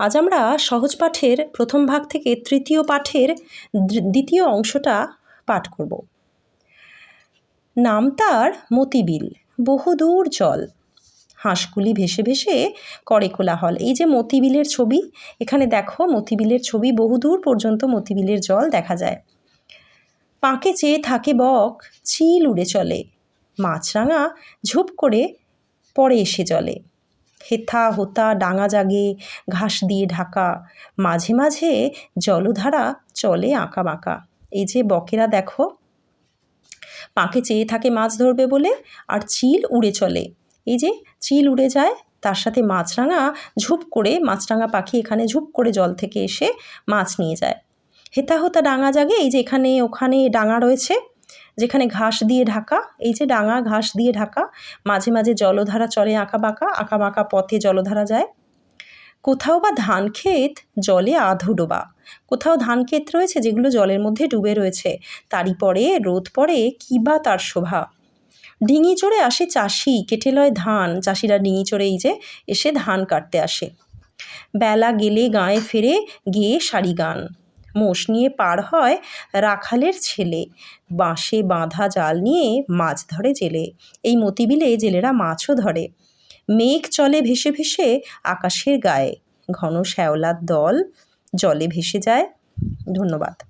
আজ আমরা সহজ পাঠের প্রথম ভাগ থেকে তৃতীয় পাঠের দ্বি- দ্বিতীয় অংশটা পাঠ করব। নাম তার মতিবিল বহুদূর জল হাঁসগুলি ভেসে ভেসে করে কোলাহল। এই যে মতিবিলের ছবি, এখানে দেখো মতিবিলের ছবি বহুদূর পর্যন্ত মতিবিলের জল দেখা যায়। পাঁকে চেয়ে থাকে বক চিল উড়ে চলে। মাছরাঙা ঝুপ করে পড়ে এসে জলে। হেথা হোতা, ডাঙা জাগে, ঘাস দিয়ে ঢাকা। মাঝে মাঝে জলধারা চলে আঁকা বাঁকা। এই যে বকেরা দেখো, পাকে চেয়ে থাকে মাছ ধরবে বলে আর চিল উড়ে চলে। এই যে চিল উড়ে যায়, তার সাথে মাছরাঙা ঝুপ করে, মাছরাঙা পাখি এখানে ঝুপ করে জল থেকে এসে মাছ নিয়ে যায়। হেতা, হোতা, ডাঙা জাগে, এই যে এখানে, ওখানে ডাঙা রয়েছে। যেখানে ঘাস দিয়ে ঢাকা, এই যে ডাঙা ঘাস দিয়ে ঢাকা, মাঝে মাঝে জলধারা চলে আঁকা বাঁকা আঁকা বাঁকা পথে জলধারা যায়। কোথাও বা ধান ক্ষেত, জলে আধো ডোবা। কোথাও ধান ক্ষেত রয়েছে যেগুলো জলের মধ্যে ডুবে রয়েছে। তারই পরে, রোদ পড়ে, কী বা তার শোভা? ডিঙি চড়ে আসে চাষি, কেটে লয় ধান। চাষিরা ডিঙি চড়ে এই যে এসে ধান কাটতে আসে। বেলা গেলে গায়ে ফেরে গেয়ে সারি গান। মোষ নিয়ে পার হয় রাখালের ছেলে। বাঁশে বাঁধা জাল নিয়ে মাছ ধরে জেলে। এই মতিবিলে জেলেরা মাছও ধরে। মেঘ চলে ভেসে ভেসে আকাশের গায়ে। ঘন শ্যাওলার দল জলে ভেসে যায়। ধন্যবাদ।